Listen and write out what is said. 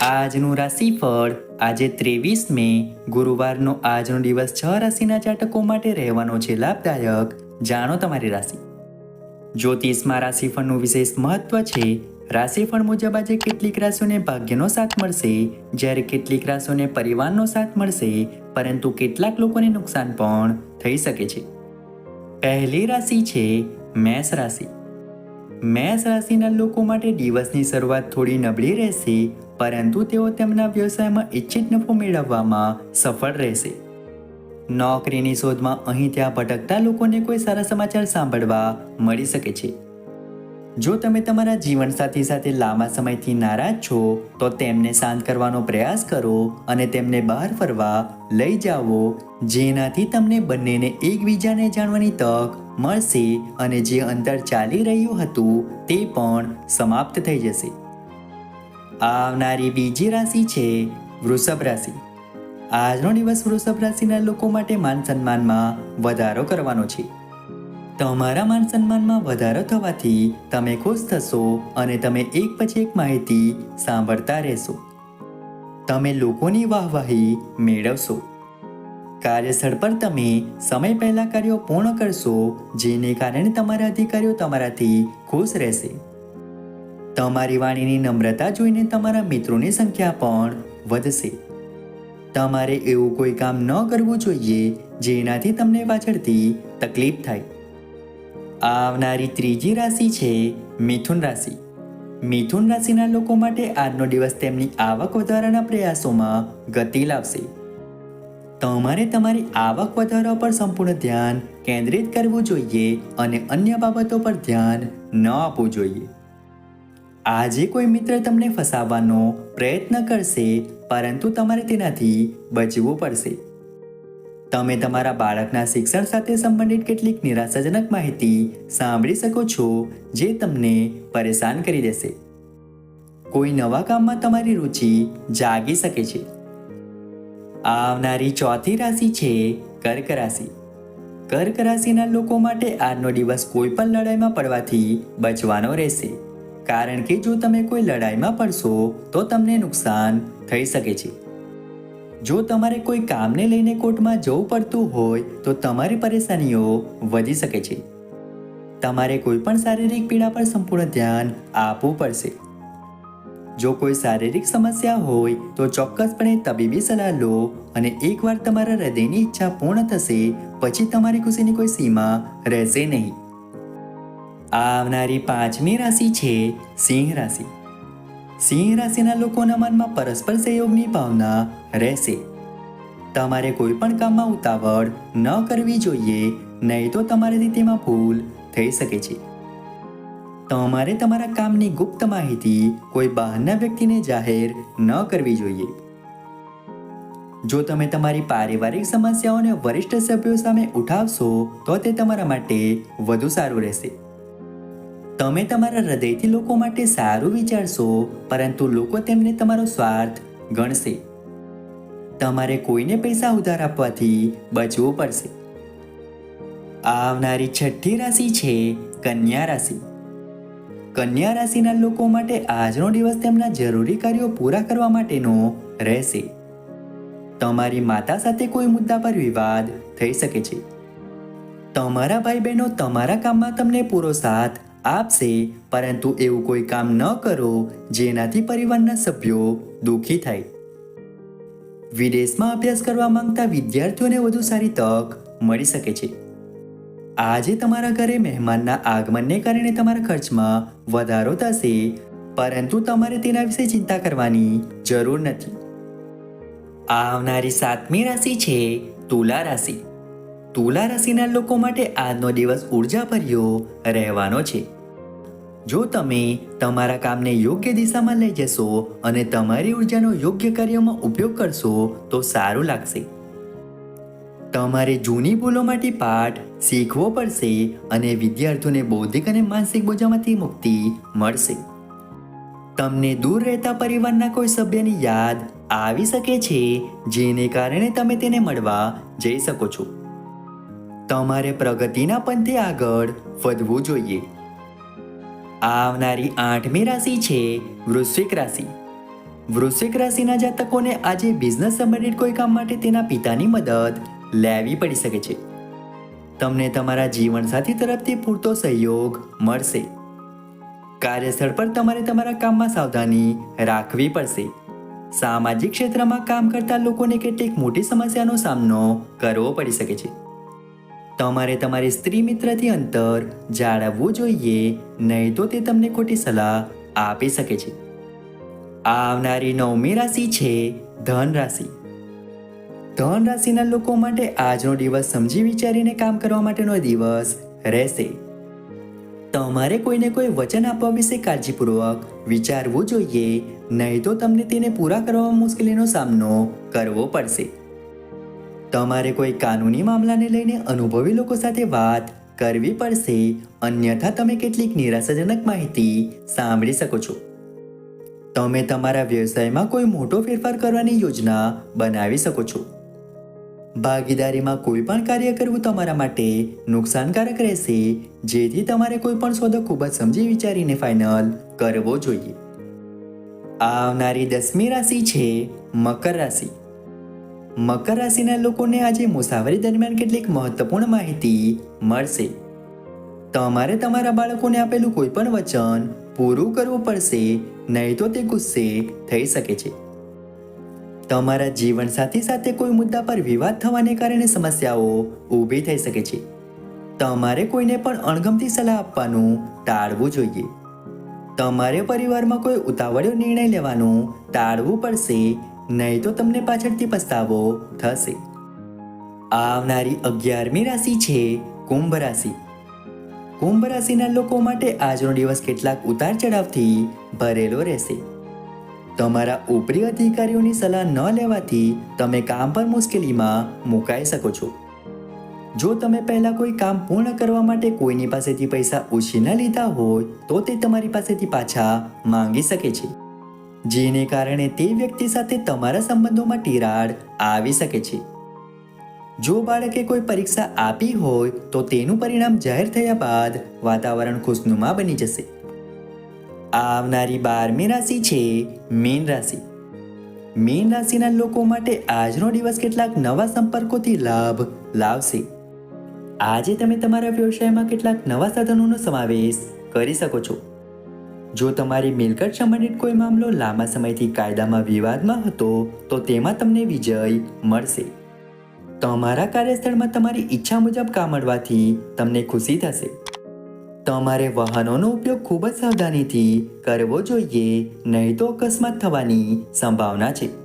આજનું રાશિફળ આજે ત્રેવીસ મે ગુરુવારનો આજનો દિવસ છ રાશિના જાતકો માટે રહેવાનો છે લાભદાયક. જાણો તમારી રાશિ. જ્યોતિષમાં રાશિફળનું વિશેષ મહત્વ છે. રાશિફળ મુજબ આજે કેટલીક રાશિઓને ભાગ્યનો સાથ મળશે. જ્યારે કેટલીક રાશિઓને પરિવારનો સાથ મળશે, પરંતુ કેટલાક લોકોને નુકસાન પણ થઈ શકે છે. પહેલી રાશિ છે મેષ રાશિ. મેષ રાશિના લોકો માટે દિવસની શરૂઆત થોડી નબળી રહેશે, પરંતુ તેઓ તેમના વ્યવસાયમાં ઇચ્છિત નફો મેળવવામાં સફળ રહેશે. નોકરીની શોધમાં અહીં ત્યાં ભટકતા લોકોને કોઈ સારા સમાચાર સાંભળવા મળી શકે છે. જો તમે તમારા જીવનસાથી સાથે લાંબા સમયથી નારાજ છો, તો તેમને શાંત કરવાનો પ્રયાસ કરો અને તેમને બહાર ફરવા લઈ જાઓ. જેનાથી તમને બંનેને એકબીજાને જાણવાની તક મળશે અને જે અંતર ચાલી રહ્યું હતું, તે પણ સમાપ્ત થઈ જશે. આવનારી બીજી રાશિ છે વૃષભ રાશિ. આજનો દિવસ વૃષભ રાશિના લોકો માટે માન સન્માનમાં વધારો કરવાનો છે. તમારા માન સન્માનમાં વધારો થવાથી તમે ખુશ થશો અને તમે એક પછી એક માહિતી સાંભળતા રહેશો. તમે લોકોની વાહવાહી મેળવશો. કાર્યસ્થળ પર તમે સમય પહેલાં કાર્યો પૂર્ણ કરશો, જેને કારણે તમારા અધિકારીઓ તમારાથી ખુશ રહેશે. તમારી વાણીની નમ્રતા જોઈને તમારા મિત્રોની સંખ્યા પણ વધશે. તમારે એવું કોઈ કામ ન કરવું જોઈએ, જેનાથી તમને પાછળથી તકલીફ થાય. આવનારી ત્રીજી રાશિ છે મિથુન રાશિ. મિથુન રાશિના લોકો માટે આજનો દિવસ તેમની આવક વધારાના પ્રયાસોમાં ગતિ લાવશે. તમારે તમારી આવક વધારવા પર સંપૂર્ણ ધ્યાન કેન્દ્રિત કરવું જોઈએ અને અન્ય બાબતો પર ધ્યાન ન આપવું જોઈએ. આજે કોઈ મિત્ર તમને ફસાવવાનો પ્રયત્ન કરશે, પરંતુ તમારે તેનાથી બચવું પડશે. તમે તમારા બાળકના શિક્ષણ સાથે સંબંધિત કેટલીક નિરાશાજનક માહિતી સાંભળી શકો છો, જે તમને પરેશાન કરી દેશે. કોઈ નવા કામમાં તમારી રુચિ જાગી શકે છે. આવનારી ચોથી રાશિ છે કર્ક રાશિ. કર્ક રાશિના લોકો માટે આજનો દિવસ કોઈ પણ લડાઈમાં પડવાથી બચવાનો રહેશે. કારણ કે જો તમે કોઈ લડાઈમાં પડશો, તો તમને નુકસાન થઈ શકે છે. જો તમારે કોઈ કામને લઈને કોર્ટમાં જવું પડતું હોય, તો તમારી પરેશાનીઓ વધી શકે છે. તમારે કોઈ પણ શારીરિક પીડા પર સંપૂર્ણ ધ્યાન આપવું પડશે. જો કોઈ શારીરિક સમસ્યા હોય, તો ચોક્કસપણે તબીબી સલાહ લો અને એકવાર તમારા હૃદયની ઈચ્છા પૂર્ણ થશે, પછી તમારી ખુશીની કોઈ સીમા રહેશે નહીં. આવનારી પાંચમી રાશિ છે સિંહ રાશિ. સિંહ રાશિના લોકોના મનમાં પરસ્પર સહયોગની ભાવના રહેશે. તમારે કોઈ પણ કામમાં ઉતાવળ ન કરવી જોઈએ, નહીં તો તમારાથી તેમાં ભૂલ થઈ શકે છે. તમારે તમારા કામની ગુપ્ત માહિતી કોઈ બહારના વ્યક્તિને જાહેર ન કરવી જોઈએ. જો તમે તમારી પારિવારિક સમસ્યાઓને વરિષ્ઠ સભ્યો સામે ઉઠાવશો, તો તે તમારા માટે વધુ સારું રહેશે. તમે તમારા હૃદયથી લોકો માટે સારું વિચારશો, પરંતુ લોકો તેમને તમારો સ્વાર્થ ગણશે. તમારે કોઈને પૈસા ઉધાર આપવાથી બચવું પડશે. આવનારી છઠ્ઠી રાશિ છે કન્યા રાશિ. કન્યા રાશિના લોકો માટે આજનો દિવસ તેમના જરૂરી કાર્યો પૂરા કરવા માટેનો રહેશે. તમારી માતા સાથે કોઈ મુદ્દા પર વિવાદ થઈ શકે છે. તમારા ભાઈ બહેનો તમારા કામમાં તમને પૂરો સાથ આપશે, પરંતુ એવું કોઈ કામ ન કરો જેનાથી પરિવારના સભ્યો દુઃખી થાય. વિદેશમાં અભ્યાસ કરવા માંગતા વિદ્યાર્થીઓને વધુ સારી તક મળી શકે છે. આજે તમારા ઘરે મહેમાનના આગમનને કારણે તમારા ખર્ચમાં વધારો થશે, પરંતુ તમારે તેના વિશે ચિંતા કરવાની જરૂર નથી. આવનારી સાતમી રાશિ છે તુલા રાશિ. તુલા રાશિના લોકો માટે આજનો દિવસ ઉર્જાભર્યો રહેવાનો છે. જો તમે તમારા કામને યોગ્ય દિશામાં લઈ જશો અને તમારી ઉર્જાનો યોગ્ય કાર્યમાં ઉપયોગ કરશો, તો સારું લાગશે. તમારે જૂની ભૂલોમાંથી પાઠ શીખવો પડશે અને વિદ્યાર્થીઓને બૌદ્ધિક અને માનસિક બોજામાંથી મુક્તિ મળશે. તમને દૂર રહેતા પરિવારના કોઈ સભ્યની યાદ આવી શકે છે, જેને કારણે તમે તેને મળવા જઈ શકો છો. તમારે પ્રગતિના પંથે આગળ વધવું જોઈએ. આવનારી આઠમી રાશિ છે વૃશ્વિક રાશિ. વૃશ્વિક રાશિના જાતકોને આજે બિઝનેસ સંબંધિત કોઈ કામ માટે તેના પિતાની મદદ લેવી પડી શકે છે. તમને તમારા જીવનસાથી તરફથી પૂરતો સહયોગ મળશે. કાર્યસ્થળ પર તમારે તમારા કામમાં સાવધાની રાખવી પડશે. સામાજિક ક્ષેત્રમાં કામ કરતા લોકોને કેટલીક મોટી સમસ્યાનો સામનો કરવો પડી શકે છે. તમારે તમારી સ્ત્રી મિત્રથી અંતર જાળવવું જોઈએ, નહીં તો તે તમને ખોટી સલાહ આપી શકે છે. આવનારી નવમી રાશિ છે ધન રાશિ. ધન રાશિના લોકો માટે આજનો દિવસ સમજી વિચારીને કામ કરવા માટેનો દિવસ રહેશે. તમારે કોઈને કોઈ વચન આપવા વિશે કાળજીપૂર્વક વિચારવું જોઈએ, નહીં તો તમને તેને પૂરા કરવામાં મુશ્કેલીનો સામનો કરવો પડશે. તમારે કોઈ કાનૂની મામલાને લઈને અનુભવી લોકો સાથે વાત કરવી પડશે, અન્યથા તમે કેટલીક નિરાશાજનક માહિતી સાંભળી શકો છો. તમે તમારા વ્યવસાયમાં કોઈ મોટો ફેરફાર કરવાની યોજના બનાવી શકો છો. ભાગીદારીમાં કોઈ પણ કાર્ય કરવું તમારા માટે નુકસાનકારક રહેશે, જેથી તમારે કોઈ પણ સોદો ખૂબ જ સમજી વિચારીને ફાઇનલ કરવો જોઈએ. આવનારી દસમી રાશિ છે મકર રાશિ. મકર રાશિના લોકોને આજે મુસાફરી દરમિયાન કેટલીક મહત્વપૂર્ણ માહિતી મળશે. તમારે તમારા બાળકોને આપેલું કોઈ પણ વચન પૂરું કરવું પડશે, નહીં તો તે ગુસ્સે થઈ શકે છે. તમારા જીવનસાથી સાથે કોઈ મુદ્દા પર વિવાદ થવાને કારણે સમસ્યાઓ ઊભી થઈ શકે છે. તમારે કોઈને પણ અણગમતી સલાહ આપવાનું ટાળવું જોઈએ. તમારે પરિવારમાં કોઈ ઉતાવળ્યો નિર્ણય લેવાનું ટાળવું પડશે નહીં તો તમને પાછળથી પસ્તાવો થશે. આવનારી અગિયારમી રાશિ છે કુંભ રાશિ. કુંભ રાશિના લોકો માટે આજનો દિવસ કેટલાક ઉતાર ચઢાવથી ભરેલો રહેશે. તમારા ઉપરી અધિકારીઓની સલાહ ન લેવાથી તમે કામ પર મુશ્કેલીમાં મુકાઈ શકો છો. જો તમે પહેલાં કોઈ કામ પૂર્ણ કરવા માટે કોઈની પાસેથી પૈસા ઉછીના લીધા હોય, તો તે તમારી પાસેથી પાછા માંગી શકે છે. જેને કારણે તે વ્યક્તિ સાથે તમારા સંબંધોમાં તિરાડ આવી શકે છે. જો બાળકે કોઈ પરીક્ષા આપી હોય, તો તેનું પરિણામ જાહેર થયા બાદ વાતાવરણ ખુશનુમા બની જશે. આવનારી બારમી રાશિ છે મીન રાશિ. મીન રાશિના લોકો માટે આજનો દિવસ કેટલાક નવા સંપર્કોથી લાભ લાવશે. આજે તમે તમારા વ્યવસાયમાં કેટલાક નવા સાધનોનો સમાવેશ કરી શકો છો. જો તમારી મિલકત સંબંધિત કોઈ મામલો લાંબા સમયથી કાયદામાં વિવાદમાં હતો, તો તેમાં તમને વિજય મળશે. તમારા કાર્યસ્થળમાં તમારી ઈચ્છા મુજબ કામ મળવાથી તમને ખુશી થશે. તમારે વાહનોનો ઉપયોગ ખૂબ જ સાવધાનીથી કરવો જોઈએ, નહીં તો અકસ્માત થવાની સંભાવના છે.